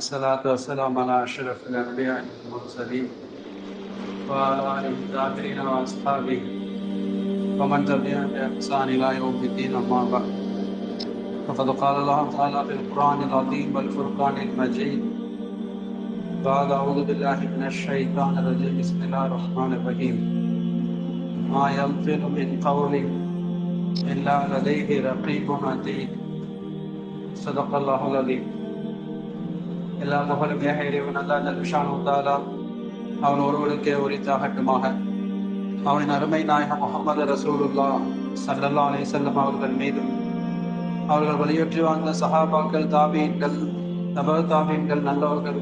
والصلاة والسلام على أشرف الأنبياء والمرسلين وعلى آله الطاهرين وأصحابه ومن تبعهم بإحسان إلى يوم الدين أما بعد. فقد قال الله تعالى في القرآن العظيم والفرقان المجيد بعد أعوذ بالله من الشيطان الرجيم. بسم الله الرحمن الرحيم. ما يلفظ من قول إلا لديه رقيب عتيد. صدق الله العظيم. எல்லா புகழும் ஏக இறைவன் அல்லா ஜல்ஷானு தாலா. அவன் ஒருவருக்கே உரித்தாகட்டுமாக. அவனின் அருமை நாயகம் முகமது ரசூலுல்லா சல்லல்லா அலே செல்லம் அவர்கள் மீதும் அவர்கள் வலியுற்றி வாழ்ந்த சஹாபாக்கள் தாபீன்கள் நபர் தாபீன்கள் நல்லவர்கள்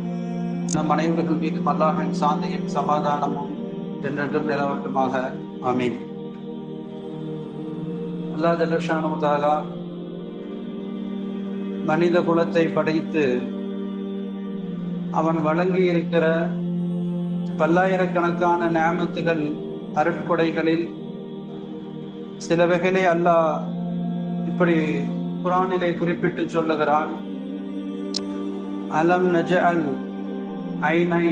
நம் அனைவர்கள் மீதும் அல்லாஹின் சாந்தியும் சமாதானமும் என்றென்றும் நிலவட்டுமாக. ஆமீன். அல்லா ஜல்லஷானு தாலா மனித குலத்தை படைத்து அவன் வழங்கி இருக்கிற பல்லாயிரக்கணக்கான நியமத்துகள் அருட்கொடைகளில் சில வகையிலே அல்லாஹ் இப்படி குரானிலே குறிப்பிட்டு சொல்லுகிறான். அலம் நஜ அல் ஐனை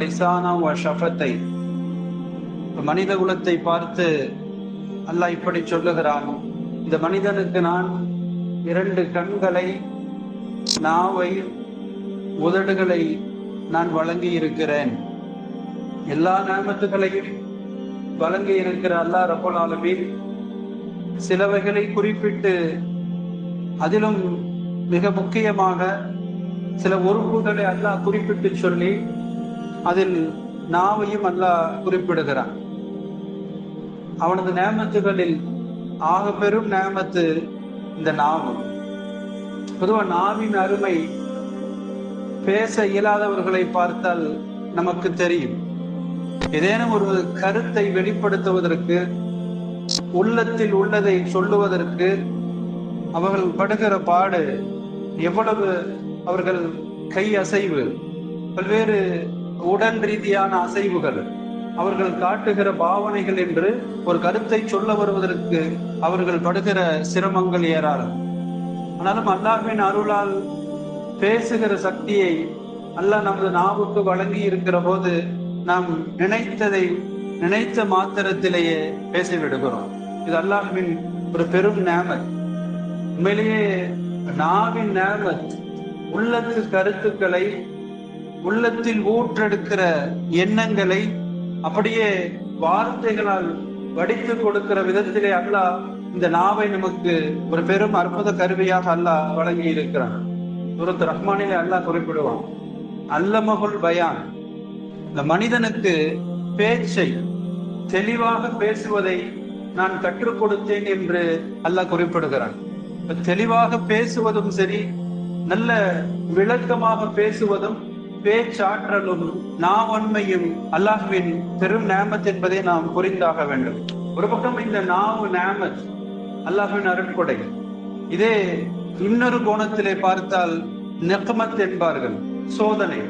லிசானா வ ஷஃபத்தை. மனித குலத்தை பார்த்து அல்லாஹ் இப்படி சொல்லுகிறான். இந்த மனிதனுக்கு நான் இரண்டு கண்களை நாவை உதடுகளை நான் வழங்கி இருக்கிறேன் எல்லா நேமத்துகளையும் வழங்கி இருக்கிற அல்லா ரபுல் சிலவைகளை குறிப்பிட்டு அதிலும் மிக முக்கியமாக சில உறுப்புகளை அல்லாஹ் குறிப்பிட்டு சொல்லி அதில் நாவையும் அல்லாஹ் குறிப்பிடுகிறான். அவனது நேமத்துகளில் ஆக பெரும் நேமத்து இந்த நாவு. பொதுவாக நாவின் அருமை பேச இயலாதவர்களை பார்த்தால் நமக்கு தெரியும். ஏதேனும் ஒரு கருத்தை வெளிப்படுத்துவதற்கு உள்ளத்தில் உள்ளதை சொல்லுவதற்கு அவர்கள் படுகிற பாடு எவ்வளவு அவர்கள் கை அசைவு பல்வேறு உடன் ரீதியான அசைவுகள் அவர்கள் காட்டுகிற பாவனைகள் என்று ஒரு கருத்தை சொல்ல வருவதற்கு அவர்கள் படுகிற சிரமங்கள் ஏராளம். ஆனாலும் அல்லாஹின் அருளால் பேசுகிற சக்தியை அல்லாஹ் நமது நாவுக்கு வழங்கி இருக்கிற போது நாம் நினைத்ததை நினைத்த மாத்திரத்திலேயே பேசிவிடுகிறோம். இது அல்லாஹின் ஒரு பெரும் நேமத் உண்மையிலேயே நாவின் நேமத் உள்ளத்து கருத்துக்களை உள்ளத்தில் ஊற்றெடுக்கிற எண்ணங்களை அப்படியே வார்த்தைகளால் வடித்து கொடுக்கிற விதத்திலே அல்லாஹ் இந்த நாவை நமக்கு ஒரு பெரும் அற்புத கருவியாக அல்லாஹ் வழங்கி இருக்கிறான் சூரத் ரஹ்மானிலே அல்லாஹ் குறிப்பிடுவான். அல்லமகுல் பயான். இந்த மனிதனுக்கு பேச்சை தெளிவாக பேசுவதை நான் கற்றுக் கொடுத்தேன் என்று அல்லாஹ் குறிப்பிடுகிறான். தெளிவாக பேசுவதும் சரி நல்ல விளக்கமாக பேசுவதும் பேச்சாற்றலும் நாவன்மையும் அல்லாஹுவின் பெரும் நேமத் என்பதை நாம் புரிந்தாக வேண்டும். ஒரு பக்கம் இந்த நாவு நேமத் அல்லாஹுவின் அருட்கொடை. இதே இன்னொரு கோணத்திலே பார்த்தால் நெக்கமத் என்பார்கள் சோதனை.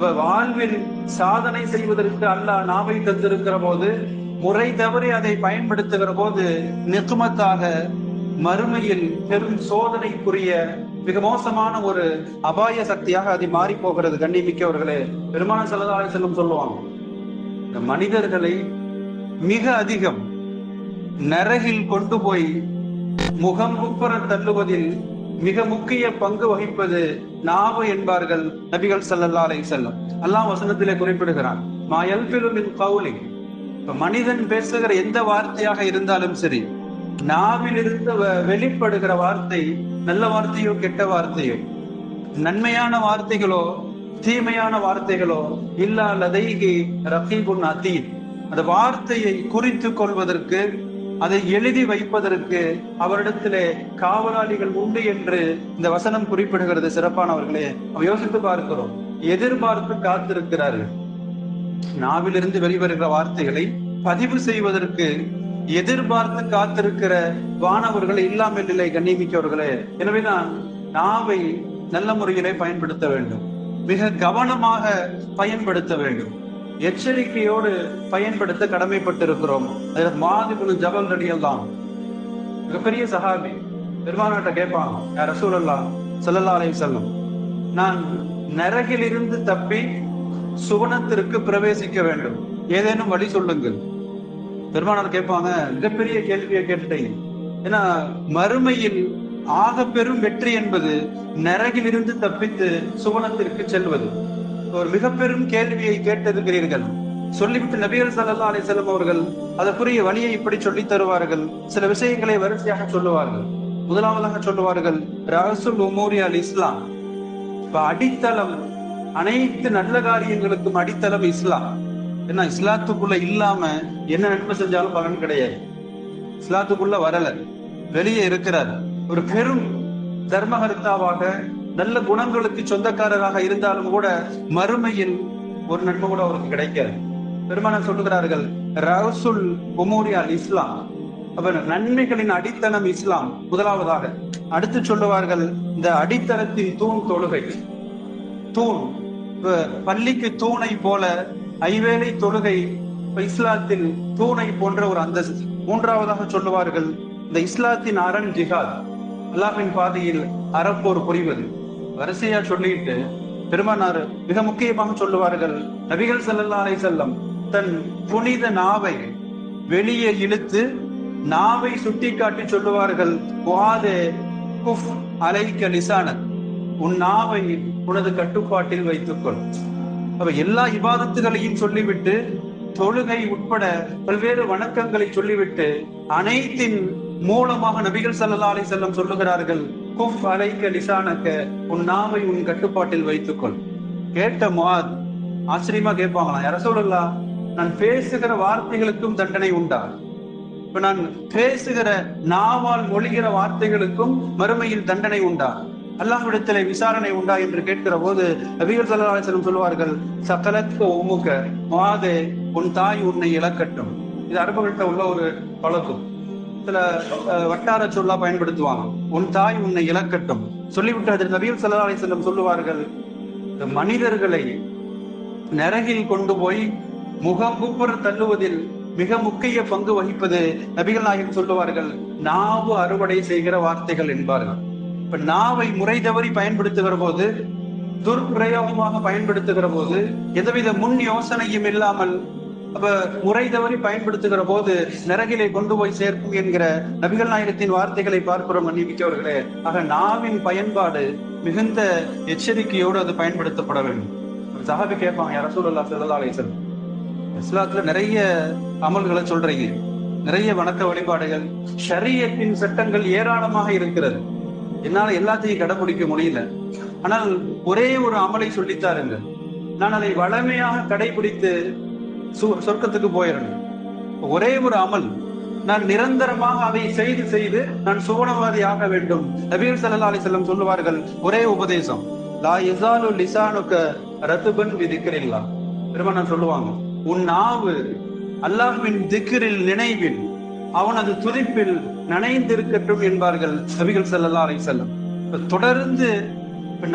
வாழ்வில் சாதனை செய்வதற்கு அல்லாஹ் நாவை தந்திருக்கிற போது முறை தவறி அதை பயன்படுத்துகிற போது நெக்குமத்தாக மறுமையில் பெரும் சோதனைக்குரிய மிக மோசமான ஒரு அபாய சக்தியாக அது மாறி போகிறது கண்ணிமிக்கவர்களே பெருமான செல்லதாலே செல்லும் சொல்லுவாங்க இந்த மனிதர்களை மிக அதிகம் நரகில் கொண்டு போய் முகம் உட்புற தள்ளுவதில் மிக முக்கிய பங்கு வகிப்பது நாவு என்பார்கள் நபிகள் சல்லல்லா அலை செல்லும் அல்லாஹ் வசனத்திலே குறிப்பிடுகிறான் மாயல் பெருமின் கவுலி மனிதன் பேசுகிற எந்த வார்த்தையாக இருந்தாலும் சரி நாவில் இருந்து வெளிப்படுகிற வார்த்தை நல்ல வார்த்தையோ கெட்ட வார்த்தையோ நன்மையான வார்த்தைகளோ தீமையான வார்த்தைகளோ இல்லா லதைகி ரஹீபுன் அதீத். அந்த வார்த்தையை குறித்து கொள்வதற்கு அதை எழுதி வைப்பதற்கு அவரிடத்திலே காவலாளிகள் உண்டு என்று இந்த வசனம் குறிப்பிடுகிறது. சிறப்பானவர்களே யோசித்து பார்க்கிறோம். எதிர்பார்த்து காத்திருக்கிறார்கள். நாவிலிருந்து வெளிவருகிற வார்த்தைகளை பதிவு செய்வதற்கு எதிர்பார்த்து காத்திருக்கிற வானவர்களை இல்லாமல் இல்லை கண்ணியமிக்கவர்களே எனவேதான் நாவை நல்ல முறையிலே பயன்படுத்த வேண்டும். மிக கவனமாக பயன்படுத்த வேண்டும். எச்சரிக்கையோடு பயன்படுத்த கடமைப்பட்டிருக்கிறோம். மாதிபுல் ஜபல் ரடியல் தான் மிகப்பெரிய சஹாபி பெருமானாட்ட கேட்பான் யார் ரசூல் அல்லா சல்லல்லா அலைஹி செல்லும் நான் நரகிலிருந்து தப்பி சுவனத்திற்கு பிரவேசிக்க வேண்டும். ஏதேனும் வழி சொல்லுங்கள். பெருமானார் கேட்பாங்க மிகப்பெரிய கேள்வியை கேட்டுட்டீங்க ஏன்னா மறுமையில் ஆக பெரும் வெற்றி என்பது நரகிலிருந்து தப்பித்து சுவனத்திற்கு செல்வது. ஒரு மிக பெரும் கேள்வியை கேட்டிருக்கிறீர்கள் சொல்லிவிட்டு நபிகள் சல்லா அலிசல்லம் அவர்கள் அதற்குரிய வழியை இப்படி சொல்லித் தருவார்கள். சில விஷயங்களை வரிசையாக சொல்லுவார்கள். முதலாவதாக சொல்லுவார்கள் ரஹசுல் உமூரி அல் இஸ்லாம். இப்ப அடித்தளம் அனைத்து நல்ல காரியங்களுக்கும் அடித்தளம் இஸ்லாம். ஏன்னா இஸ்லாத்துக்குள்ள இல்லாம என்ன நன்மை செஞ்சாலும் பலன் கிடையாது. இஸ்லாத்துக்குள்ள வரல வெளியே இருக்கிறார். ஒரு பெரும் தர்மகர்த்தாவாக நல்ல குணங்களுக்கு சொந்தக்காரராக இருந்தாலும் கூட மறுமையில் ஒரு நன்மை கூட அவருக்கு கிடைக்காது பெருமானம் சொல்லுகிறார்கள் ரவுசுல் உமூரி இஸ்லாம். அவர் நன்மைகளின் அடித்தளம் இஸ்லாம். முதலாவதாக அடுத்து சொல்லுவார்கள் இந்த அடித்தளத்தின் தூண் தொழுகை. தூண் பள்ளிக்கு தூணை போல ஐவேளை தொழுகை இப்ப இஸ்லாத்தில் தூணை போன்ற ஒரு அந்தஸ்து. மூன்றாவதாக சொல்லுவார்கள் இந்த இஸ்லாத்தின் அரண் ஜிஹாத். அல்லாஹின் பாதையில் அறப்போர் புரிவது. வரிசையா சொல்லிட்டு பெருமானார் மிக முக்கியமாக சொல்லுவார்கள் நபிகள் ஸல்லல்லாஹு செல்லம் தன் புனித நாவை வெளியே இழுத்து நாவை சுட்டிக்காட்டி சொல்லுவார்கள் குவாதே குஃப் அலைக்க லிசானக்." உன் நாவை உனது கட்டுப்பாட்டில் வைத்துக்கொள் அப்ப எல்லா விவாதத்துகளையும் சொல்லிவிட்டு தொழுகை உட்பட பல்வேறு வணக்கங்களை சொல்லிவிட்டு அனைத்தின் மூலமாக நபிகள் செல்லலாலை செல்லம் சொல்லுகிறார்கள் குஃப் அலைக்க லிசானக்க உன் நாவை உன் கட்டுப்பாட்டில் வைத்துக்கொள். கேட்ட மாத் ஆச்சரியமா கேட்பாங்களாம் யார சொல்லலா நான் பேசுகிற வார்த்தைகளுக்கும் தண்டனை உண்டா? இப்ப நான் பேசுகிற நாவால் மொழிகிற வார்த்தைகளுக்கும் மறுமையில் தண்டனை உண்டா? அல்லாஹ்விடத்திலே விசாரணை உண்டா என்று கேட்கிற போது நபிகள் ஸல்லல்லாஹு சொல்வார்கள் சகலத்க உமுக மாதே உன் தாய் உன்னை இழக்கட்டும். இது அரபுகிட்ட உள்ள ஒரு பழக்கம். சில வட்டார சொல்லா பயன்படுத்துவாங்க. உன் தாய் உன்னை இழக்கட்டும். சொல்லிவிட்டு அதில் நபிகள் சல்லா அலைஹி சொல்லுவார்கள் இந்த மனிதர்களை நரகில் கொண்டு போய் முகங்குப்புற தள்ளுவதில் மிக முக்கிய பங்கு வகிப்பது நபிகள் நாயகம் சொல்லுவார்கள் நாவு அறுவடை செய்கிற வார்த்தைகள் என்பார்கள். இப்ப நாவை முறை தவறி பயன்படுத்துகிற போது துர்பிரயோகமாக பயன்படுத்துகிற போது எந்தவித முன் யோசனையும் இல்லாமல் அப்ப முறை தவறி பயன்படுத்துகிற போது நரகிலே கொண்டு போய் சேர்க்கும் என்கிற நபிகள் நாயகத்தின் வார்த்தைகளை பார்க்கிறோம் மன்னிமிக்கவர்களே ஆக நாவின் பயன்பாடு மிகுந்த எச்சரிக்கையோடு அது பயன்படுத்தப்பட வேண்டும். சஹாபி கேட்பாங்க யார சூழல்லா செல்லல்லா அலைசல் இஸ்லாத்துல நிறைய அமல்களை சொல்றீங்க. நிறைய வணக்க வழிபாடுகள் ஷரியத்தின் சட்டங்கள் ஏராளமாக இருக்கிறது. என்னால எல்லாத்தையும் கடைபிடிக்க முடியல. ஆனால் ஒரே ஒரு அமலை சொல்லித்தாருங்க நான் அதை வளமையாக கடைபிடித்து சொர்க்கத்துக்கு போயிடணும் ஒரே ஒரு அமல். நான் நிரந்தரமாக அதை செய்து செய்து நான் சுவனவாதி ஆக வேண்டும். நபீர் சல்லா அலி செல்லம் சொல்லுவார்கள் ஒரே உபதேசம். லா இசாலு லிசானுக்க ரத்துபன் விதிக்கிறீங்களா பெருமானார் சொல்லுவாங்க உன் நாவு அல்லாஹுவின் திக்ரில் நினைவில் அவனது துதிப்பில் நனைந்திருக்கட்டும் என்பார்கள் நபிகள் செல்லல்லா அலை செல்லம் தொடர்ந்து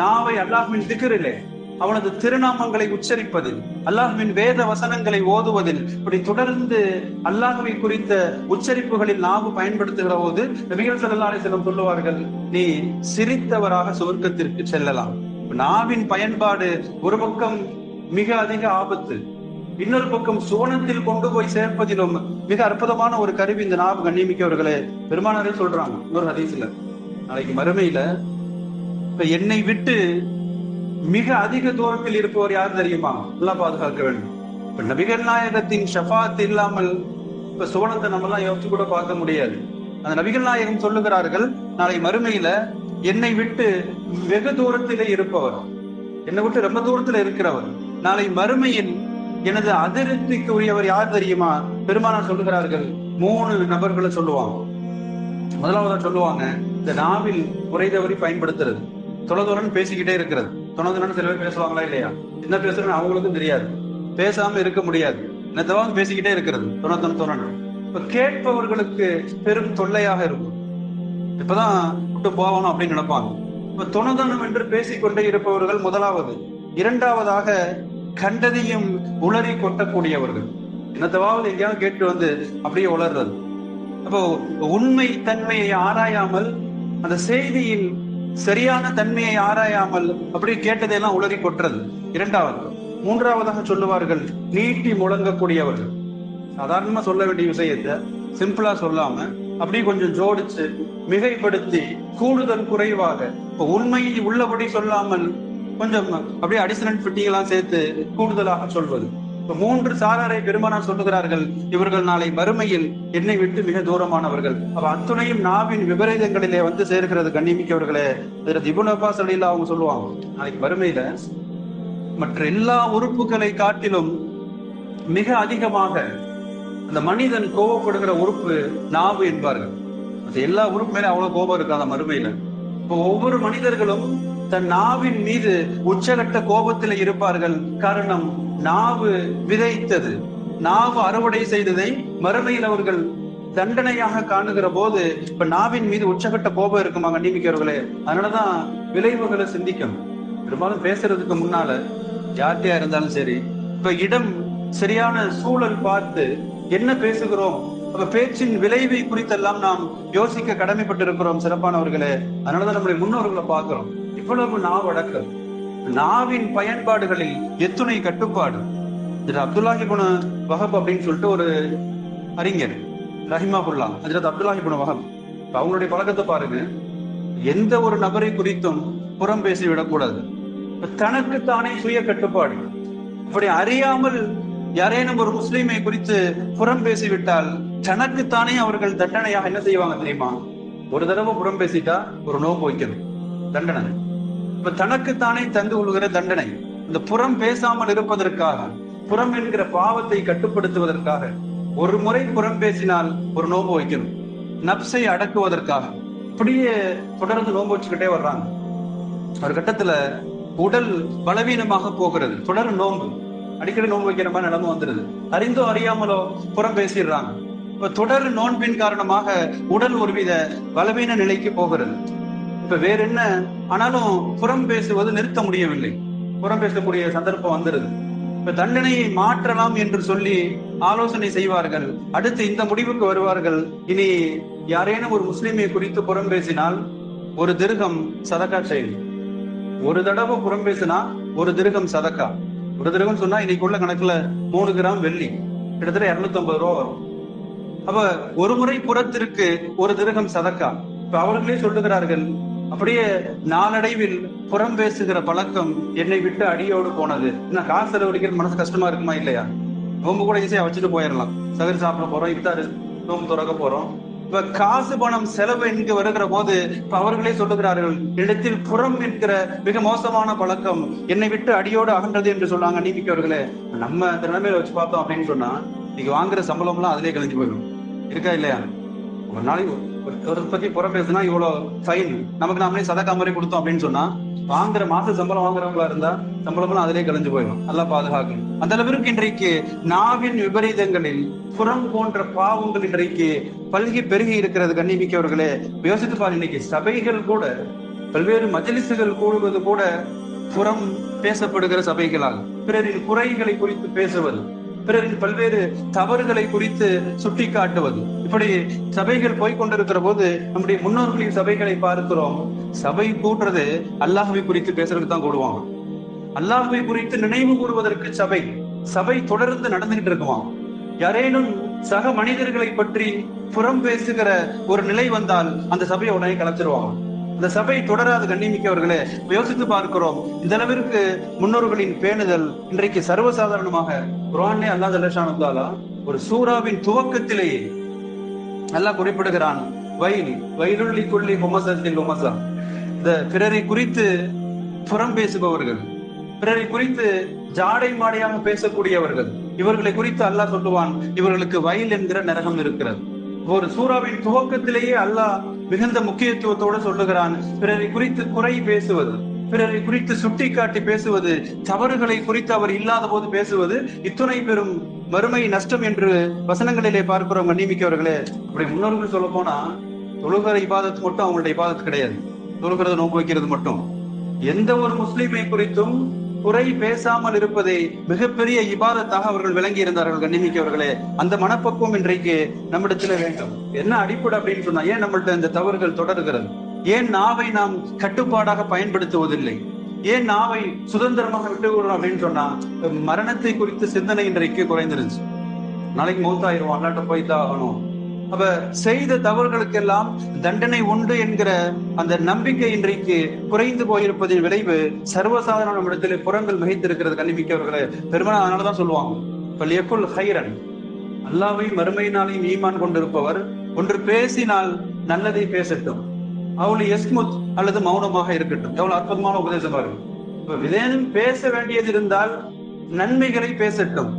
நாவை அல்லாஹுவின் திக்ரிலே அவனது திருநாமங்களை உச்சரிப்பதில் அல்லாஹுவின் வேத வசனங்களை ஓதுவதில் இப்படி தொடர்ந்து அல்லாஹுவை குறித்த உச்சரிப்புகளில் நாவு பயன்படுத்துகிற போது நபிகள் ஸல்லல்லாஹு சொல்லுவார்கள் நீ சிரித்தவராக சொர்க்கத்திற்கு செல்லலாம். நாவின் பயன்பாடு ஒரு பக்கம் மிக அதிக ஆபத்து இன்னொரு பக்கம் சோனத்தில் கொண்டு போய் சேர்ப்பதிலும் மிக அற்புதமான ஒரு கருவி இந்த நாவு கண்ணியமிக்கவர்களே. பெருமானாரே சொல்றாங்க இன்னொரு ஹதீஸ்ல நாளைக்கு மறுமையில இப்ப என்னை விட்டு மிக அதிக தூரத்தில் இருப்பவர் யார் தெரியுமா? நல்லா பாதுகாக்க வேண்டும். இப்ப நபிகள் நாயகத்தின் ஷஃபாத் இல்லாமல் இப்ப சுவனத்தை நம்ம எல்லாம் யோசிச்சு கூட பார்க்க முடியாது. அந்த நபிகள் நாயகம் சொல்லுகிறார்கள் நாளை மறுமையில என்னை விட்டு வெகு தூரத்திலே இருப்பவர். என்னை விட்டு ரொம்ப தூரத்துல இருக்கிறவர். நாளை மறுமையில் எனது அதிருப்திக்கு உரியவர் யார் தெரியுமா? பெருமானார் சொல்லுகிறார்கள் மூணு நபர்களை சொல்லுவாங்க முதலாவதா சொல்லுவாங்க இந்த நாவில் முறை தவறி பயன்படுத்துறது. தொலைதூரன் பேசிக்கிட்டே இருக்கிறது. தொலைதூரன் சில பேர் பேசுவாங்களா இல்லையா? என்ன பேசுறேன்னு அவங்களுக்கும் தெரியாது. பேசாம இருக்க முடியாது. என்னத்தவாங்க பேசிக்கிட்டே இருக்கிறது. தொண்ணூத்தொன்னு தொண்ணூறு இப்ப கேட்பவர்களுக்கு பெரும் தொல்லையாக இருக்கும். இப்பதான் விட்டு போகணும் அப்படின்னு நினைப்பாங்க. இப்ப துணதனம் என்று பேசிக்கொண்டே இருப்பவர்கள் முதலாவது. இரண்டாவதாக கண்டதையும் உளறி கொட்டக்கூடியவர்கள். என்னத்தவாவது எங்கேயாவது கேட்டு வந்து அப்படியே உளர்றது. அப்போ உண்மை தன்மையை ஆராயாமல் அந்த செய்தியில் சரியான தன்மையை ஆராயாமல் அப்படி கேட்டதையெல்லாம் உளறி கொட்டுறது. இரண்டாவது மூன்றாவதாக சொல்லுவார்கள் நீட்டி முழங்கக்கூடியவர்கள். சாதாரணமா சொல்ல வேண்டிய விஷயத்தை சிம்பிளா சொல்லாம அப்படி கொஞ்சம் ஜோடிச்சு மிகைப்படுத்தி கூடுதல் குறைவாக இப்போ உண்மையை உள்ளபடி சொல்லாமல் கொஞ்சம் அப்படியே அடிஷனல் ஃபிட்டிங்கெல்லாம் சேர்த்து கூடுதலாக சொல்வது. மூன்று சாராரை பெருமானார் சொல்லுகிறார்கள். இவர்கள் நாளை மறுமையில் என்னை விட்டு மிக தூரமானவர்கள். அப்ப அத்துணையும் நாவின் விபரீதங்களிலே வந்து சேர்க்கிறது கண்ணிமிக்கவர்களே. இபுன் அப்பாஸ் அலிலா அவங்க சொல்லுவாங்க நாளைக்கு மறுமையில மற்ற எல்லா உறுப்புகளை காட்டிலும் மிக அதிகமாக அந்த மனிதன் கோபப்படுகிற உறுப்பு நாவு என்பார்கள். அது எல்லா உறுப்பு மேலே அவ்வளவு கோபம் இருக்கு அந்த மறுமையில இப்போ ஒவ்வொரு மனிதர்களும் தன் நாவின் மீது உச்சகட்ட கோபத்தில் இருப்பார்கள். காரணம் நாவு விதைத்தது. நாவு அறுவடை செய்ததை மறுமையில் அவர்கள் தண்டனையாக காணுகிற போது இப்ப நாவின் மீது உச்சகட்ட கோபம் இருக்குமா கண்டிமிக்கிறவர்களே அதனாலதான் விளைவுகளை சிந்திக்கணும். பெரும்பாலும் பேசுறதுக்கு முன்னால யார்கிட்டயா இருந்தாலும் சரி இப்ப இடம் சரியான சூழல் பார்த்து என்ன பேசுகிறோம்? அப்ப பேச்சின் விளைவை குறித்தெல்லாம் நாம் யோசிக்க கடமைப்பட்டிருக்கிறோம் சிறப்பானவர்களே. அதனாலதான் நம்முடைய முன்னோர்களை பார்க்கிறோம். இவ்வளவு நாவடக்கம். நாவின் பயன்பாடுகளில் எத்துணை கட்டுப்பாடு. திரு அப்துல்லாஹி குண வஹப் அப்படின்னு சொல்லிட்டு ஒரு அறிஞர் ரஹிமாபுல்லா ஹஜரத் அப்துல்லாஹி குண வஹப். அவங்களுடைய பழக்கத்தை பாருங்க. எந்த ஒரு நபரை குறித்தும் புறம் பேசிவிடக்கூடாது. தனக்குத்தானே சுய கட்டுப்பாடு. அப்படி அறியாமல் யாரேனும் ஒரு முஸ்லீமை குறித்து புறம் பேசிவிட்டால் தனக்குத்தானே அவர்கள் தண்டனையாக என்ன செய்வாங்க தெரியுமா? ஒரு தடவை புறம் பேசிட்டா ஒரு நோம்பு வைக்கணும் தண்டனை. இப்ப தனக்குத்தானே தந்து கொள்கிற தண்டனை. இந்த புறம் பேசாமல் இருப்பதற்காக புறம் என்கிற பாவத்தை கட்டுப்படுத்துவதற்காக ஒரு முறை புறம் பேசினால் ஒரு நோம்பு வைக்கணும். நப்சை அடக்குவதற்காக. இப்படியே தொடர்ந்து நோன்பு வச்சுக்கிட்டே வர்றாங்க. ஒரு கட்டத்துல உடல் பலவீனமாக போகிறது. தொடர் நோன்பு. அடிக்கடி நோன்பு வைக்கிற மாதிரி நிலைமை வந்துருது. அறிந்தோ அறியாமலோ புறம் பேசிடுறாங்க. இப்ப தொடர் நோன்பின் காரணமாக உடல் ஒருவித பலவீன நிலைக்கு போகிறது. இப்ப வேற என்ன ஆனாலும் புறம் பேசுவது நிறுத்த முடியவில்லை. புறம் பேசக்கூடிய சந்தர்ப்பம் வந்துருது. இப்ப தண்டனையை மாற்றலாம் என்று சொல்லி ஆலோசனை செய்வார்கள். அடுத்து இந்த முடிவுக்கு வருவார்கள். இனி யாரேனும் ஒரு முஸ்லிமை குறித்து புறம் பேசினால் ஒரு திருகம் சதக்கா செயல் ஒரு தடவை புறம் பேசினா ஒரு திருகம் சதக்கா. ஒரு திருகம் சொன்னா இன்னைக்கு உள்ள கணக்குல மூணு கிராம் வெள்ளி. கிட்டத்தட்ட இருநூத்தி ஐம்பது ரூபா வரும். அப்ப ஒரு முறை புறத்திற்கு ஒரு திருகம் சதக்கா. இப்ப அவர்களே சொல்லுகிறார்கள் அப்படியே நாளடைவில் புறம் பேசுகிற பழக்கம் என்னை விட்டு அடியோடு போனது. நான் காசு செலவழிக்கிற மனசு கஷ்டமா இருக்குமா இல்லையா? நோம்பு கூட ஈஸியா வச்சுட்டு போயிடலாம் சகர் சாப்பிட போறோம் இஃப்தாரு நோம்பு துறக்க போறோம். இப்ப காசு பணம் செலவு என்கு வருகிற போது இப்ப அவர்களே சொல்லுகிறார்கள் இடத்தில் புறம் என்கிற மிக மோசமான பழக்கம் என்னை விட்டு அடியோடு அகன்றது என்று சொன்னாங்க நீதிக்கவர்களே நம்ம திறமையில வச்சு பார்த்தோம் அப்படின்னு சொன்னா இன்னைக்கு வாங்குற சம்பளம்லாம் எல்லாம் அதிலே கழிஞ்சு போயிடும். இருக்கா இல்லையா? ஒரு நாளைக்கு ஒரு- பத்தி புறம் பேசுனா இவ்வளவு ஃபைன் நமக்கு நாமளே சதக்கா மாதிரி கொடுத்தோம் அப்படின்னு சொன்னா வாங்குற மாச சம்பளம் வாங்குறவங்களா இருந்தா சம்பளம் எல்லாம் அதிலே கழிஞ்சு போயிடும். நல்லா பாதுகாக்கணும். அந்த அளவிற்கு இன்றைக்கு நாவின் விபரீதங்களில் புறம் போன்ற பாவங்கள் இன்றைக்கு பல்கி பெருகி இருக்கிறது கண்ணிமிக்கவர்களே யோசித்து பாரு இன்னைக்கு சபைகள் கூட பல்வேறு மஜலிசுகள் கூடுவது கூட புறம் பேசப்படுகிற சபைகளால் பிறரின் குறைகளை குறித்து பேசுவது பிறகு பல்வேறு தவறுகளை குறித்து சுட்டி காட்டுவது இப்படி சபைகள் போய் கொண்டிருக்கிற போது நம்முடைய முன்னோர்களின் சபைகளை பார்க்கிறோம். சபை கூட்டுறது அல்லாஹ்வை குறித்து பேசுறதுக்கு தான் கூடுவாங்க. அல்லாஹுவை குறித்து நினைவு கூறுவதற்கு சபை சபை தொடர்ந்து நடந்துகிட்டு இருக்குமா யாரேனும் சக மனிதர்களை பற்றி புறம் பேசுகிற ஒரு நிலை வந்தால் அந்த சபையை உடனே கலைச்சிருவாங்க. இந்த சபை தொடராது கண்ணிமிக்கவர்களே யோசித்து பார்க்கிறோம். இந்த அளவிற்கு முன்னோர்களின் பேணுதல் இன்றைக்கு சர்வசாதாரணமாக குரானே அல்லா ஜல்லஷானுத்தாலா ஒரு சூறாவின் துவக்கத்திலேயே அல்லாஹ் குறிப்பிடுகிறான். வயல் வயலுள்ளி கொள்ளி ஹுமசத்தில் ஹுமசா இந்த பிறரை குறித்து புறம் பேசுபவர்கள் பிறரை குறித்து ஜாடை மாடையாக பேசக்கூடியவர்கள் இவர்களை குறித்து அல்லாஹ் சொல்லுவான் இவர்களுக்கு வயல் என்கிற நரகம் இருக்கிறது. ஒரு சூறாவின் துவக்கத்திலேயே அல்லாஹ் மிகுந்த முக்கியத்துவத்தோடு சொல்லுகிறான். பிறரை குறித்து குறை பேசுவது பிறரை குறித்து சுட்டிக்காட்டி பேசுவது தவறுகளை குறித்து அவர் இல்லாத போது பேசுவது இத்துணை பெரும் மறுமை நஷ்டம் என்று வசனங்களிலே பார்க்கிறோம் கண்ணிமிக்கவர்களே அப்படி முன்னோர்கள் சொல்ல போனா தொழுகிற இபாதத்து மட்டும் அவங்களுடைய இபாதத்து கிடையாது. தொழுகிறது நோக்கு வைக்கிறது மட்டும். எந்த ஒரு முஸ்லீமை குறித்தும் குறை பேசாமல் இருப்பதை மிகப்பெரிய இபாதத்தாக அவர்கள் விளங்கி இருந்தார்கள் கண்ணிமிக்கவர்களே. அந்த மனப்பக்குவம் இன்றைக்கு நம்மிடத்துல வேண்டும். என்ன அடிப்படை அப்படின்னு சொன்னா ஏன் நம்மள்ட்ட இந்த தவறுகள் தொடர்கிறது? ஏன் நாவை நாம் கட்டுப்பாடாக பயன்படுத்துவதில்லை? ஏன் நாவை சுதந்திரமாக விட்டு விடுறோம் அப்படின்னு சொன்னா மரணத்தை குறித்து சிந்தனை இன்றைக்கு குறைந்துருச்சு. நாளைக்கு மூத்தாயிரும் அல்லாட்ட போய் தான் ஆகணும். அப்ப செய்த தவறுகளுக்கெல்லாம் தண்டனை உண்டு என்கிற அந்த நம்பிக்கை இன்றைக்கு குறைந்து போயிருப்பதின் விளைவு சர்வசாதாரண நம்மிடத்தில் புறங்கள் மிகைத்திருக்கிறது கல்விமிக்கவர்களே பெருமனா அதனாலதான் சொல்லுவாங்க பள்ளியக்குள் ஹைரன். அல்லாவையும் மறுமையினாலையும் ஈமான் கொண்டிருப்பவர் ஒன்று பேசினால் நல்லதை பேசட்டும். அவள் எஸ்முத் அல்லது மௌனமாக இருக்கட்டும். எவ்வளவு அற்புதமான உபதேசம் இருக்கும் இப்ப விதேனும் பேச வேண்டியது இருந்தால் நன்மைகளை பேசட்டும்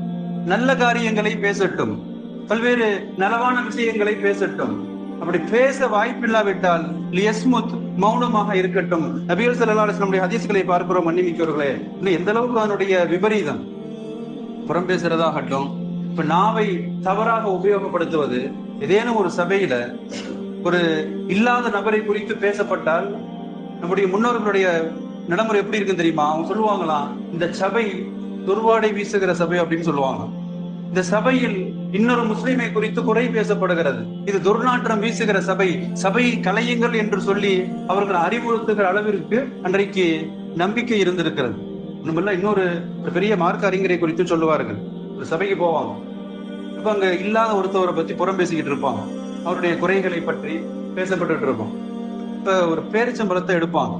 நல்ல காரியங்களை பேசட்டும். பல்வேறு நலவான விஷயங்களை பேசட்டும். அப்படி பேச வாய்ப்பில்லாவிட்டால் லியஸ்முத் மௌனமாக இருக்கட்டும். நபிகள் ஸல்லல்லாஹு அலைஹி ஹதீஸ்களை பார்க்கிறோம் மன்னிமிக்கவர்களே இன்னும் எந்த அளவுக்கு அதனுடைய விபரீதம்? புறம் பேசுறதாகட்டும் இப்ப நாவை தவறாக உபயோகப்படுத்துவது ஏதேனும் ஒரு சபையில ஒரு இல்லாத நபரை குறித்து பேசப்பட்டால் நம்முடைய முன்னோர்களுடைய நடைமுறை எப்படி இருக்குன்னு தெரியுமா? அவங்க சொல்லுவாங்களாம் இந்த சபை துர்வாடை வீசுகிற சபை அப்படின்னு சொல்லுவாங்க. இந்த சபையில் இன்னொரு முஸ்லிமை குறித்து குறை பேசப்படுகிறது. இது துர்நாற்றம் வீசுகிற சபை சபையை கலையுங்கள் என்று சொல்லி அவர்கள் அறிவுறுத்துகிற அளவிற்கு அன்றைக்கு நம்பிக்கை இருந்திருக்கிறது. நம்மள இன்னொரு பெரிய மார்க்க அறிஞரை குறித்து சொல்லுவார்கள். ஒரு சபைக்கு போவாங்க. இப்ப அங்க இல்லாத ஒருத்தவரை பத்தி புறம் பேசிக்கிட்டு இருப்பாங்க. அவருடைய குறைகளை பற்றி பேசப்பட்டு இருக்கும் இப்ப ஒரு பேரிச்சம்பழத்தை எடுப்பாங்க.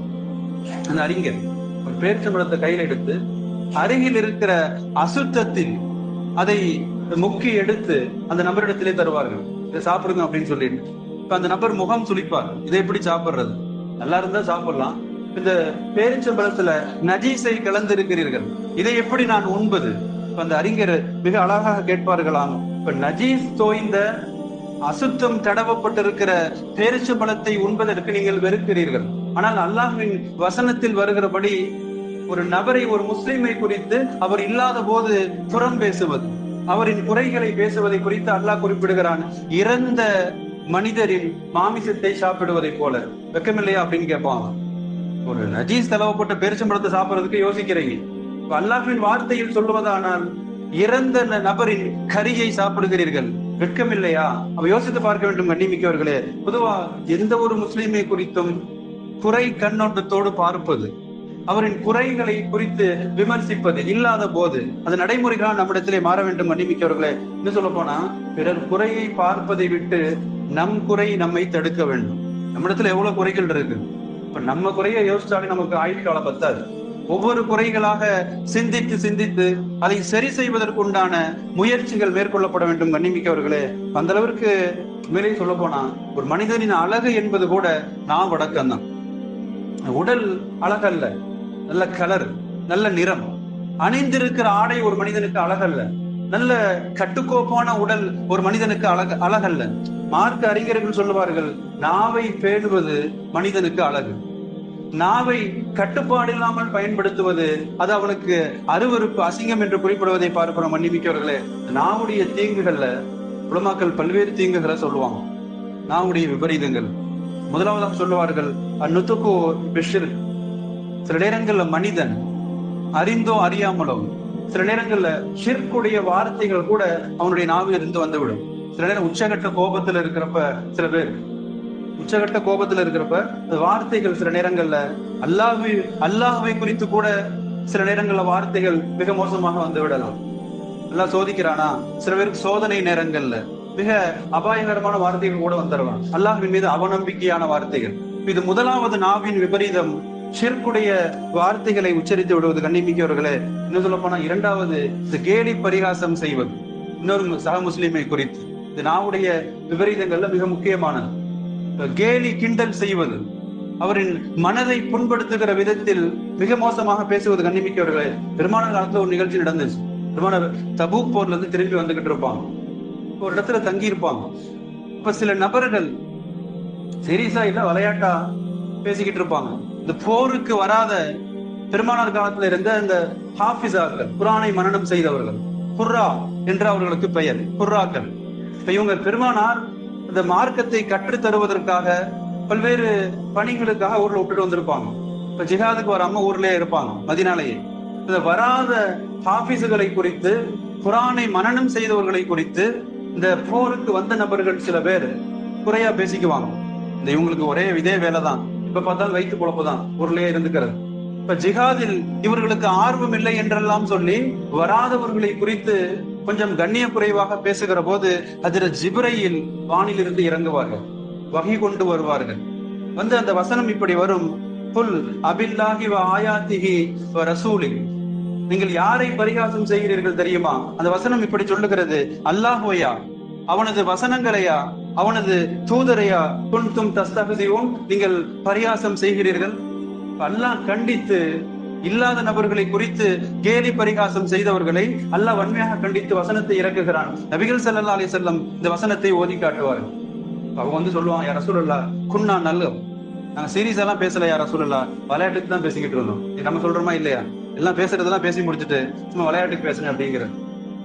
அந்த அறிஞர் ஒரு பேரிச்சம்பழத்தை கையில் எடுத்து அருகில் இருக்கிற அசுத்தத்தில் அதை முக்கி எடுத்து அந்த நபரிடத்திலே தருவார்கள். இதை சாப்பிடுங்க அப்படின்னு சொல்லிட்டு. இப்ப அந்த நபர் முகம் சுளிப்பார். இதை எப்படி சாப்பிடுறது? நல்லா இருந்தா சாப்பிடலாம். இந்த பேரிச்சம்பழத்துல நஜீஸை கலந்து இருக்கிறீர்கள் இதை எப்படி நான் உண்பது? அந்த அறிஞர் மிக அழகாக கேட்பார்களாம். இப்ப நஜீஸ் தோய்ந்த அசுத்தம் தடவப்பட்டிருக்கிற பேரிச்சம்பழத்தை உண்பதற்கு நீங்கள் வெறுக்கிறீர்கள். ஆனால் அல்லாஹின் வசனத்தில் வருகிறபடி ஒரு நபரை ஒரு முஸ்லிமை குறித்து அவர் இல்லாத போது புறம் பேசுவது. அவரின் குறைகளை பேசுவதை குறித்து அல்லாஹ் குறிப்பிடுகிறான். இறந்த மனிதரின் மாமிசத்தை சாப்பிடுவதை போல. வெக்கமில்லையா அப்படின்னு கேட்பாங்க ஒரு நஜீஸ் தலவப்பட்ட பேரிச்சம்பழத்தை சாப்பிடுறதுக்கு யோசிக்கிறீங்க. அல்லாஹின் வார்த்தையில் சொல்லுவதானால் இறந்த ந- நபரின் கரியை சாப்பிடுகிறீர்கள். வெட்கம் இல்லையா அவ யோசித்து பார்க்க வேண்டும் கண்ணிமிக்கவர்களே. பொதுவா எந்த ஒரு முஸ்லீமை குறித்தும் குறை கண்ணோட்டத்தோடு பார்ப்பது அவரின் குறைகளை குறித்து விமர்சிப்பது இல்லாத போது அந்த நடைமுறைகளால் நம்மிடத்திலே மாற வேண்டும் மன்னிமிக்கவர்களே இன்னும் சொல்ல போனா பிறர் குறையை பார்ப்பதை விட்டு நம் குறை நம்மை தடுக்க வேண்டும். நம்மிடத்துல எவ்வளவு குறைகள் இருக்கு? இப்ப நம்ம குறையை யோசிச்சாலே நமக்கு ஆயுள் காலம் பத்தாது. ஒவ்வொரு குறைகளாக சிந்தித்து சிந்தித்து அதை சரி செய்வதற்குண்டான முயற்சிகள் மேற்கொள்ளப்பட வேண்டும் கண்ணிமிக்கவர்களே அந்த அளவிற்கு மேலே சொல்ல போனா ஒரு மனிதனின் அழகு என்பது கூட நான் வடக்கம் தான் உடல் அழகல்ல. நல்ல கலர் நல்ல நிறம். அணிந்திருக்கிற ஆடை ஒரு மனிதனுக்கு அழகல்ல. நல்ல கட்டுக்கோப்பான உடல் ஒரு மனிதனுக்கு அழக அழகல்ல. மார்க்க அறிஞர்கள் சொல்லுவார்கள் நாவை பேணுவது மனிதனுக்கு அழகு. நாவை கட்டுப்பாடு இல்லாமல் பயன்படுத்துவது அது அவனுக்கு அருவருப்பு அசிங்கம் என்று குறிப்பிடுவதை பார்க்கிறோம் மன்னிமிக்கவர்களே நாவுடைய தீங்குகள்ல உலமாக்கள் பல்வேறு தீங்குகளை சொல்லுவாங்க. நாவுடைய விபரீதங்கள். முதலாவதாக சொல்லுவார்கள் அந்நுத்துக்கு பிஷிர் சில நேரங்கள்ல மனிதன் அறிந்தோ அறியாமலோ சில நேரங்கள்ல ஷிர்க்குடைய வார்த்தைகள் கூட அவனுடைய நாவில் இருந்து வந்துவிடும். சில நேரம் உச்சகட்ட கோபத்துல இருக்கிறப்ப சில பேர் உச்சகட்ட கோபத்துல இருக்கிறப்ப வார்த்தைகள் சில நேரங்கள்ல அல்லாஹு அல்லாஹுவை குறித்து கூட சில நேரங்கள்ல வார்த்தைகள் மிக மோசமாக வந்து விடலாம். எல்லாம் சோதிக்கிறானா? சில பேருக்கு சோதனை நேரங்கள்ல மிக அபாயகரமான வார்த்தைகள் கூட வந்துடலாம். அல்லாஹின் மீது அவநம்பிக்கையான வார்த்தைகள். இது முதலாவது நாவின் விபரீதம். ஷிற்குடைய வார்த்தைகளை உச்சரித்து விடுவது கண்ணிமிக்கவர்களே இன்னும் சொல்ல போனா இரண்டாவது இந்த கேலி பரிகாசம் செய்வது. இன்னொரு சக முஸ்லீமை குறித்து. இது நாவுடைய விபரீதங்கள்ல மிக முக்கியமானது. கேலி கிண்டல் செய்வது. அவரின் மனதை புண்படுத்துகிற விதத்தில் மிக மோசமாக பேசுவது கண்ணிமிக்கவர்களே பெருமான காலத்துல ஒரு நிகழ்ச்சி நடந்துச்சு. பெருமான தபூக் போர்ல இருந்து திரும்பி வந்துகிட்டு இருப்பாங்க. ஒரு இடத்துல தங்கி இருப்பாங்க இப்ப சில நபர்கள் சீரியஸா இல்ல விளையாட்டா பேசிக்கிட்டு இருப்பாங்க. இந்த போருக்கு வராத பெருமானார் காலத்துல இருந்த இந்த ஹாஃபிஸார்கள் குரானை மனநம் செய்தவர்கள் குர்ரா என்று அவர்களுக்கு பெயர் குர்ராக்கள். இப்ப இவங்க பெருமானார் இந்த மார்க்கத்தை கற்றுத் தருவதற்காக பல்வேறு பணிகளுக்காக ஊர்ல விட்டுட்டு வந்திருப்பாங்க. இப்ப ஜிஹாதுக்கு வராம ஊர்லயே இருப்பாங்க மதினாலேயே. இந்த வராத ஹாஃபிஸுகளை குறித்து குரானை மனநம் செய்தவர்களை குறித்து இந்த போருக்கு வந்த நபர்கள் சில பேர் குறையா பேசிக்குவாங்க. இந்த இவங்களுக்கு ஒரே இதே வேலை தான் இப்ப பார்த்தாலும் வயிற்று பொழப்புதான் ஊர்லயே இருந்துக்கிறது. இப்ப ஜிஹாதில் இவர்களுக்கு ஆர்வம் இல்லை என்றெல்லாம் சொல்லி வராதவர்களை குறித்து கொஞ்சம் கண்ணிய குறைவாக பேசுகிற போது அதில் ஜிப்ரையில் வானிலிருந்து இறங்குவார்கள் வகை கொண்டு வருவார்கள். வந்து அந்த வசனம் இப்படி வரும் புல் அபில்லாஹி ஆயாத்திகி ரசூலி நீங்கள் யாரை பரிகாசம் செய்கிறீர்கள் தெரியுமா? அந்த வசனம் இப்படி சொல்லுகிறது அல்லாஹோயா அவனது வசனங்களையா அவனது தூதரையா துன்தும் தஸ்தகதியும் நீங்கள் பரிகாசம் செய்கிறீர்கள்? அல்லாஹ் கண்டித்து இல்லாத நபர்களை குறித்து கேலி பரிகாசம் செய்தவர்களை அல்லாஹ் வன்மையாக கண்டித்து வசனத்தை இறக்குகிறான். நபிகள் சல்லா அலி செல்லம் இந்த வசனத்தை ஓதி காட்டுவார்கள். அவங்க வந்து சொல்லுவாங்க யார சூழல்லா குன்னா நல்ல. நாங்க சீரியஸ் எல்லாம் பேசல யார சூழல்லா விளையாட்டுக்கு தான் பேசிக்கிட்டு இருந்தோம். நம்ம சொல்றோமா இல்லையா? எல்லாம் பேசுறதெல்லாம் பேசி முடிச்சுட்டு சும்மா விளையாட்டுக்கு பேசுனேன் அப்படிங்கிறது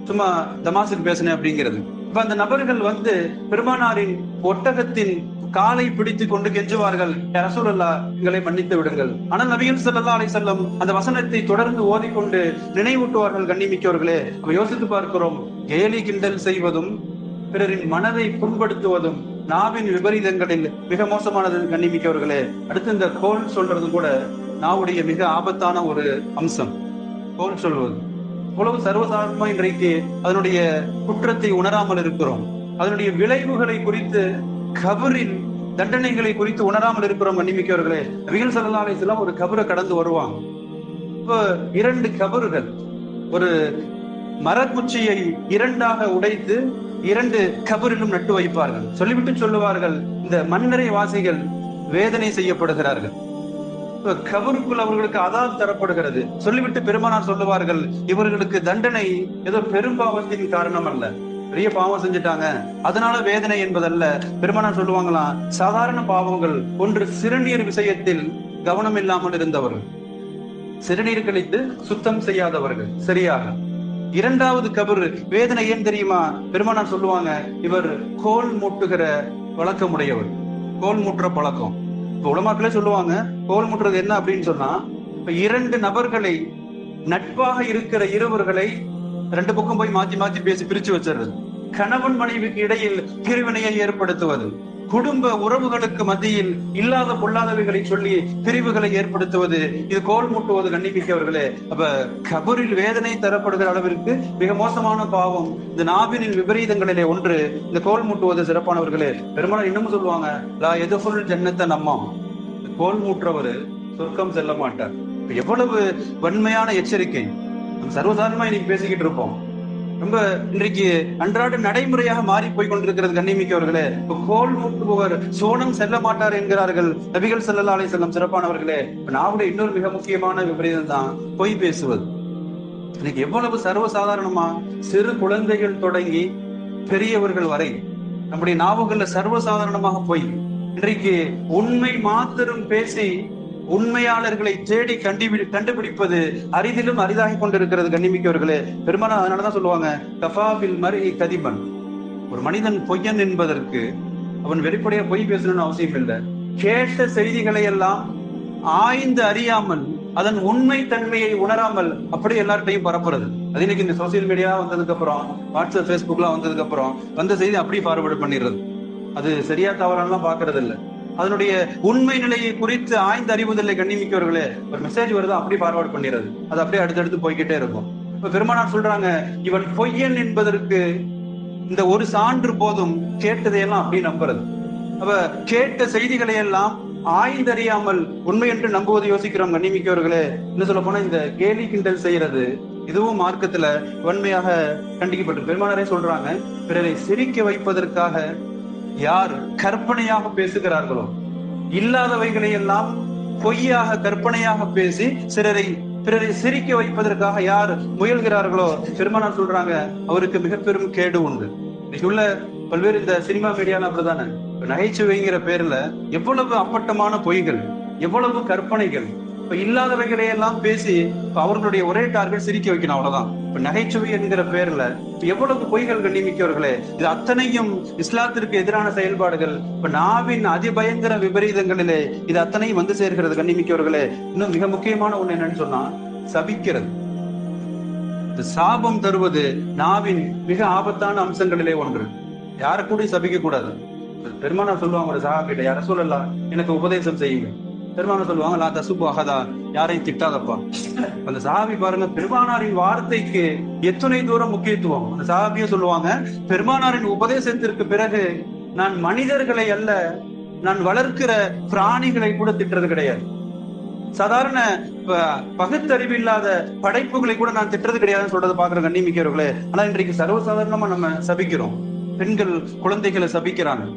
சும்மா தமாசுக்கு பேசுனேன் அப்படிங்கிறது. இப்ப அந்த நபர்கள் வந்து பெருமானாரின் ஒட்டகத்தின் காலை பிடித்து கொண்டு கெஞ்சுவார்கள். "யா ரசூலல்லா எங்களை மன்னித்து விடுங்கள். ஆனால் நபிகள் ஸல்லல்லாஹு அலை வஸல்லம் அந்த வசனத்தை தொடர்ந்து ஓதிக்கொண்டு நினைவூட்டுவார்கள் கண்ணிமிக்கவர்களே யோசித்து பார்க்கிறோம். கேலி கிண்டல் செய்வதும் பிறரின் மனதை புண்படுத்துவதும் நாவின் விபரீதங்களில் மிக மோசமானது கண்ணிமிக்கவர்களே அடுத்து இந்த கோல் சொல்றது கூட நாவுடைய மிக ஆபத்தான ஒரு அம்சம். கோல் சொல்வது. உலக சர்வசாதாரணமா இன்றைக்கு அதனுடைய குற்றத்தை உணராமல் இருக்கிறோம். அதனுடைய விளைவுகளை குறித்து கபரின் தண்டனைகளை குறித்து உணராமல் இருக்கிறோம் கண்ணிமிக்கவர்களே. நபிகள் ஸல்லல்லாஹு அலைஹி ஒரு கபரை கடந்து வருவாங்க இப்போ இரண்டு கபறுகள். ஒரு மரக்குச்சியை இரண்டாக உடைத்து இரண்டு கபரிலும் நட்டு வைப்பார்கள். சொல்லிவிட்டு சொல்லுவார்கள் இந்த மன்னரை வாசிகள் வேதனை செய்யப்படுகிறார்கள். கபருக்குள் அவர்களுக்கு அதான் தரப்படுகிறது. சொல்லிவிட்டு பெருமானார் சொல்லுவார்கள் இவர்களுக்கு தண்டனை ஏதோ பெரும்பாவத்தின் காரணம் அல்ல. பெரிய பாவம் செஞ்சுட்டாங்க. அதனால வேதனை என்பதல்ல. பெருமானார் சொல்லுவாங்களாம் சாதாரண பாவங்கள் ஒன்று சிறுநீர் விஷயத்தில் கவனம் இல்லாமல் இருந்தவர்கள். சிறுநீர் கழித்து சுத்தம் செய்யாதவர்கள் சரியாக. இரண்டாவது கபரு வேதனை ஏன் தெரியுமா? பெருமானார் சொல்லுவாங்க இவர் கோல் மூட்டுகிற வழக்கமுடையவர் கோல் மூட்டுற பழக்கம். இப்ப உலமாக்களே சொல்லுவாங்க கோல் முட்டுறது என்ன அப்படின்னு சொன்னா இப்ப இரண்டு நபர்களை நட்பாக இருக்கிற இருவர்களை ரெண்டு பக்கம் போய் மாத்தி மாத்தி பேசி பிரிச்சு வச்சிடுறது. கணவன் மனைவிக்கு இடையில் பிரிவினையை ஏற்படுத்துவது. குடும்ப உறவுகளுக்கு மத்தியில் இல்லாத பொல்லாதவைகளை சொல்லி பிரிவுகளை ஏற்படுத்துவது இது கோல் மூட்டுவது கண்ணிமிக்கவர்களே. அப்ப கபரில் வேதனை தரப்படுகிற அளவிற்கு மிக மோசமான பாவம் இந்த நாபினின் விபரீதங்களிலே ஒன்று இந்த கோல் மூட்டுவது சிறப்பானவர்களே. பெரும்பாலும் இன்னமும் சொல்லுவாங்க லா எதுஃபுல் ஜன்னத்தை நம்மாம் கோல் மூட்டுறவர் சொர்க்கம் செல்ல மாட்டார். எவ்வளவு வன்மையான எச்சரிக்கை. நம்ம சர்வசாதாரணமா இன்னைக்கு பேசிக்கிட்டு இருப்போம். ரொம்ப இன்றைக்கு அன்றாட நடைமுறையாக மாறி போய் கொண்டிருக்கிறது கண்ணிமிக்கவர்களே. இப்ப கோல் மூட்டுபவர் சோனம் செல்ல மாட்டார் என்கிறார்கள் நபிகள் ஸல்லல்லாஹு அலைஹி செல்லம் சிறப்பானவர்களே. இப்ப நாவுடைய இன்னொரு மிக முக்கியமான விபரீதம் தான் பொய் பேசுவது. இன்னைக்கு எவ்வளவு சர்வசாதாரணமா சிறு குழந்தைகள் தொடங்கி பெரியவர்கள் வரை நம்முடைய நாவுகள்ல சர்வசாதாரணமாக போய் இன்றைக்கு உண்மை மாத்திரம் பேசி உண்மையாளர்களை தேடி கண்டுபிடி கண்டுபிடிப்பது அரிதிலும் அரிதாகி கொண்டிருக்கிறது கண்ணிமிக்கவர்களே பெரும்பாலும் அதனாலதான் சொல்லுவாங்க கஃபாபில் மரி கதிபன். ஒரு மனிதன் பொய்யன் என்பதற்கு அவன் வெளிப்படையா பொய் பேசணும்னு அவசியம் இல்லை. கேட்ட செய்திகளை எல்லாம் ஆய்ந்து அறியாமல் அதன் உண்மை தன்மையை உணராமல் அப்படியே எல்லார்ட்டையும் பரப்புறது. அது இன்னைக்கு இந்த சோசியல் மீடியா வந்ததுக்கு அப்புறம் வாட்ஸ்அப் ஃபேஸ்புக்லாம் வந்ததுக்கு அப்புறம் வந்த செய்தி அப்படியே ஃபார்வர்டு பண்ணிடுறது. அது சரியா தவறானலாம் பாக்குறது இல்லை அதனுடைய உண்மை நிலையை குறித்து ஆய்ந்து அறிவதில்லை கண்ணிமிக்கவர்களே ஒரு மெசேஜ் வருது? அப்படி ஃபார்வர்ட் பண்ணிடுறது. அது அப்படியே அடுத்தடுத்து போய்கிட்டே இருக்கும். இப்ப பெருமானார் சொல்றாங்க இவன் பொய்யன் என்பதற்கு இந்த ஒரு சான்று போதும் கேட்டதையெல்லாம் அப்படி நம்புறது. அப்ப கேட்ட செய்திகளை எல்லாம் ஆய்ந்தறியாமல் உண்மை என்று நம்புவது யோசிக்கிறோம் கண்ணிமிக்கவர்களே. என்ன சொல்ல போனா இந்த கேலி கிண்டல் செய்யறது இதுவும் மார்க்கத்துல வன்மையாக கண்டிக்கப்பட்டு பெருமானாரே சொல்றாங்க பிறரை சிரிக்க வைப்பதற்காக யார் கற்பனையாக பேசுகிறார்களோ இல்லாதவைகளை எல்லாம் பொய்யாக கற்பனையாக பேசி சிலரை பிறரை சிரிக்க வைப்பதற்காக யார் முயல்கிறார்களோ பெருமானார் சொல்றாங்க அவருக்கு மிக பெரும் கேடு உண்டு. இன்னைக்கு உள்ள பல்வேறு இந்த சினிமா மீடியால அப்படிதானே நகைச்சுவைங்கிற பேர்ல எவ்வளவு அப்பட்டமான பொய்கள் எவ்வளவு கற்பனைகள் இப்ப இல்லாதவைகளை எல்லாம் பேசி இப்ப அவர்களுடைய ஒரே டார்கெட் சிரிக்க வைக்கணும் அவ்வளவுதான். இப்ப நகைச்சுவை என்கிற பேர்ல இப்ப எவ்வளவு பொய்கள் கண்ணிமிக்கவர்களே இது அத்தனையும் இஸ்லாத்திற்கு எதிரான செயல்பாடுகள். இப்ப நாவின் அதிபயங்கர விபரீதங்களிலே இது அத்தனையும் வந்து சேர்கிறது கண்ணிமிக்கவர்களே. இன்னும் மிக முக்கியமான ஒண்ணு என்னன்னு சொன்னா சபிக்கிறது. இந்த சாபம் தருவது நாவின் மிக ஆபத்தான அம்சங்களிலே ஒன்று. யாரு கூட சபிக்க கூடாது பெருமானா சொல்லுவாங்க ஒரு கிட்ட யார சொல்லலாம் எனக்கு உபதேசம் செய்யுங்க பெருமானார் சொல்லுவாங்க லா தசுப்பு அகதா யாரையும் திட்டாதப்பா. அந்த சஹாபி பாருங்க பெருமானாரின் வார்த்தைக்கு எத்தனை தூரம் முக்கியத்துவம். அந்த சஹாபியும் சொல்லுவாங்க பெருமானாரின் உபதேசத்திற்கு பிறகு நான் மனிதர்களை அல்ல நான் வளர்க்கிற பிராணிகளை கூட திட்டுறது கிடையாது. சாதாரண ப- பகுத்தறிவு இல்லாத படைப்புகளை கூட நான் திட்டுறது கிடையாதுன்னு சொல்றது பாக்குற கண்ணிமிக்கிறவர்களே ஆனா இன்றைக்கு சர்வசாதாரணமா நம்ம சபிக்கிறோம். பெண்கள் குழந்தைகளை சபிக்கிறாங்க.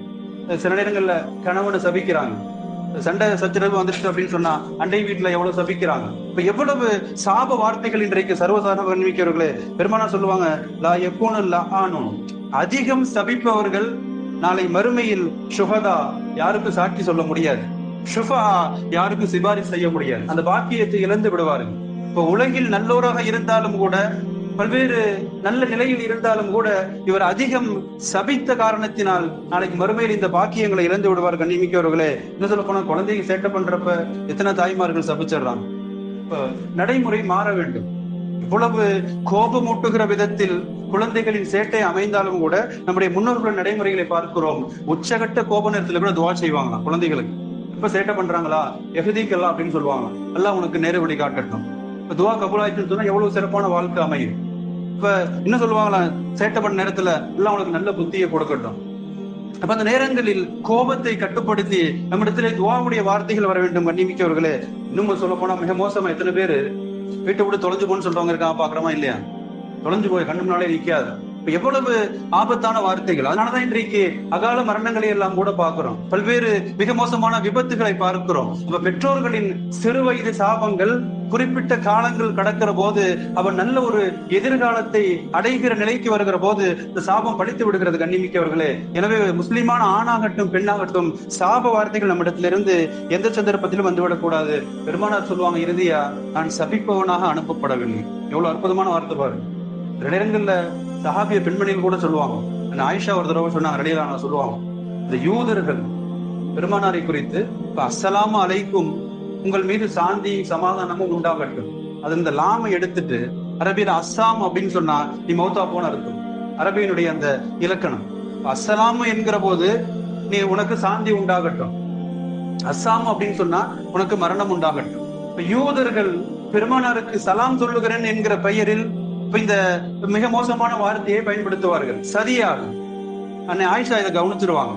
சில நேரங்கள்ல கணவனை சபிக்கிறாங்க. சண்டை சச்சரவு வந்துருச்சு அப்படின்னு சொன்னா அண்டை வீட்டுல எவ்வளவு சபிக்கிறாங்க? இப்ப எவ்வளவு சாப வார்த்தைகள் இன்றைக்கு சர்வசாதாரண கண்ணிமிக்கிறவர்களே பெருமானா சொல்லுவாங்க லா எப்போனும் லா ஆனும் அதிகம் சபிப்பவர்கள் நாளை மறுமையில் சுகதா யாருக்கும் சாட்சி சொல்ல முடியாது. ஷுஃபா யாருக்கும் சிபாரிசு செய்ய முடியாது. அந்த பாக்கியத்தை இழந்து விடுவார்கள். இப்ப உலகில் நல்லோராக இருந்தாலும் கூட பல்வேறு நல்ல நிலையில் இருந்தாலும் கூட இவர் அதிகம் சபித்த காரணத்தினால் நாளைக்கு மறுமையில் இந்த பாக்கியங்களை இழந்து விடுவார் கண்ணிமிக்கவர்களே. என்ன சொல்ல போனா குழந்தைங்க சேட்டை பண்றப்ப எத்தனை தாய்மார்கள் சபிச்சிடுறாங்க? இப்ப நடைமுறை மாற வேண்டும். இவ்வளவு கோபமூட்டுகிற விதத்தில் குழந்தைகளின் சேட்டை அமைந்தாலும் கூட நம்முடைய முன்னோர்கள் நடைமுறைகளை பார்க்கிறோம். உச்சகட்ட கோப நேரத்துல கூட துவா செய்வாங்களாம் குழந்தைகளுக்கு. இப்ப சேட்டை பண்றாங்களா? எகுதிக்கெல்லாம் அப்படின்னு சொல்லுவாங்க எல்லாம் உனக்கு நேரு வழி காட்டட்டும். இப்ப துவா கபூலாயிட்டுன்னு சொன்னா எவ்வளவு சிறப்பான வாழ்க்கை அமையும். இப்ப என்ன சொல்லுவாங்களா? சேட்டை பண்ண நேரத்துல எல்லாம் உங்களுக்கு நல்ல புத்தியை கொடுக்கட்டும். அப்ப அந்த நேரங்களில் கோபத்தை கட்டுப்படுத்தி நம்மிடத்திலே துவாவுடைய வார்த்தைகள் வர வேண்டும் கண்ணிமிக்கவர்களே. இன்னும் சொல்ல போனா மிக மோசமா எத்தனை பேரு வீட்டை விட்டு தொலைஞ்சு போன்னு சொல்றவங்க இருக்காங்க பாக்குறோமா இல்லையா? தொலைஞ்சு போய் கண்ணு முன்னாலே நிக்காது. எவ்வளவு ஆபத்தான வார்த்தைகள். அதனாலதான் இன்றைக்கு அகால மரணங்களை எல்லாம் கூட பார்க்கிறோம். பல்வேறு மிக மோசமான விபத்துகளை பார்க்கிறோம். நம்ம பெற்றோர்களின் சிறு வயது சாபங்கள் குறிப்பிட்ட காலங்கள் கடக்கிற போது அவன் நல்ல ஒரு எதிர்காலத்தை அடைகிற நிலைக்கு வருகிற போது இந்த சாபம் படித்து விடுகிறது கண்ணிமிக்கவர்களே. எனவே முஸ்லிமான ஆணாகட்டும் பெண்ணாகட்டும் சாப வார்த்தைகள் நம்மிடத்திலிருந்து எந்த சந்தர்ப்பத்திலும் வந்துவிடக்கூடாது. பெருமானார் சொல்லுவாங்க இறுதியா நான் சபிப்பவனாக அனுப்பப்படவில்லை. எவ்வளவு அற்புதமான வார்த்தை பாருங்க. சில நேரங்கள்ல சஹாபிய பெண்மணிகள் கூட சொல்லுவாங்க. அந்த ஆயிஷா ஒரு தடவை சொன்னாங்க ரலியல்லாஹு சொல்லுவாங்க இந்த யூதர்கள் பெருமானாரை குறித்து இப்ப அஸ்ஸலாமு அலைக்கும் உங்கள் மீது சாந்தி சமாதானமும் உண்டாகட்டும். அது இந்த லாமை எடுத்துட்டு அரபியில் அஸ்ஸாம் அப்படின்னு சொன்னா நீ மௌத்தா போன இருக்கும். அரபியினுடைய அந்த இலக்கணம். அஸ்ஸலாமு என்கிற போது நீ உனக்கு சாந்தி உண்டாகட்டும். அஸ்ஸாம் அப்படின்னு சொன்னா உனக்கு மரணம் உண்டாகட்டும். இப்ப யூதர்கள் பெருமானாருக்கு சலாம் சொல்லுகிறேன் என்கிற பெயரில் இந்த மிக மோசமான வார்த்தையை பயன்படுத்துவார்கள். சரியாகும் அன்னை ஆயிஷா இதை கவனிச்சிருவாங்க.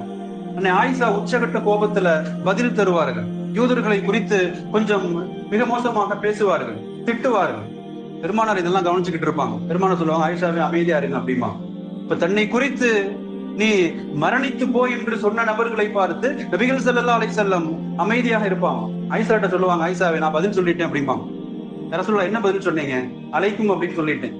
அன்னை ஆயிஷா உச்சகட்ட கோபத்துல பதில் தருவார்கள். யூதர்களை குறித்து கொஞ்சம் மிக மோசமாக பேசுவார்கள். திட்டுவார்கள். பெருமானார் இதெல்லாம் கவனிச்சுக்கிட்டு இருப்பாங்க. பெருமானார் சொல்லுவாங்க ஆயிஷாவே அமைதியா இருங்க அப்படிமா. இப்ப தன்னை குறித்து நீ மரணித்து போய் என்று சொன்ன நபர்களை பார்த்து நபிகள் செல்லா அலை செல்லம் அமைதியாக இருப்பாங்க. ஆயிஷாட்ட சொல்லுவாங்க ஆயிஷாவே நான் பதில் சொல்லிட்டேன் அப்படிம்பாங்க. ரசூல்லா என்ன பதில் சொன்னீங்க? அழைக்கும் அப்படின்னு சொல்லிட்டேன்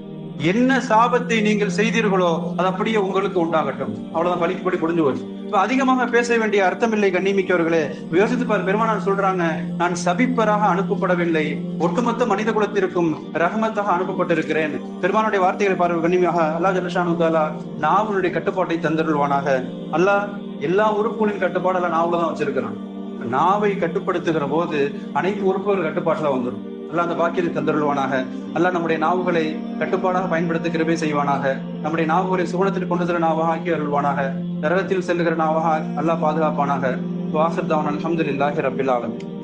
என்ன சாபத்தை நீங்கள் செய்தீர்களோ அது அப்படியே உங்களுக்கு உண்டாகட்டும். அவ்வளவுதான் பலிக்குப்படி முடிஞ்சு போச்சு. இப்ப அதிகமாக பேச வேண்டிய அர்த்தமில்லை கண்ணிமிக்கவர்களே. யோசித்து பார் பெருமானார் சொல்றாங்க நான் சபிப்பராக அனுப்பப்படவில்லை. ஒட்டுமொத்த மனித குலத்திற்கும் ரஹமத்தாக அனுப்பப்பட்டிருக்கிறேன். பெருமானுடைய வார்த்தைகளை பார்வை கண்ணிமையாக. அல்லா ஜலஷானு தாலா நாவனுடைய கட்டுப்பாட்டை தந்தருள்வானாக. அல்லாஹ் எல்லா உறுப்புகளின் கட்டுப்பாடு எல்லாம் நாவல தான் வச்சிருக்கிறான். நாவை கட்டுப்படுத்துகிற போது அனைத்து உறுப்புகள் கட்டுப்பாட்டுல வந்துடும் அல்லாஹ் அந்த பாக்கியத்தை தந்தருள்வானாக. அல்ல நம்முடைய நாவுகளை கட்டுப்பாடாக பயன்படுத்த கிருபை செய்வானாக. நம்முடைய நாவுகளை சுகுணத்தில் கொண்டு செல்ல நாவாக ஆக்கி அருள்வானாக. நரகத்தில் செல்லுகிற நாவாக அல்லாஹ் பாதுகாப்பானாக. வாசர் தான் அலமதுல்லாஹி ரபில் ஆலமின்.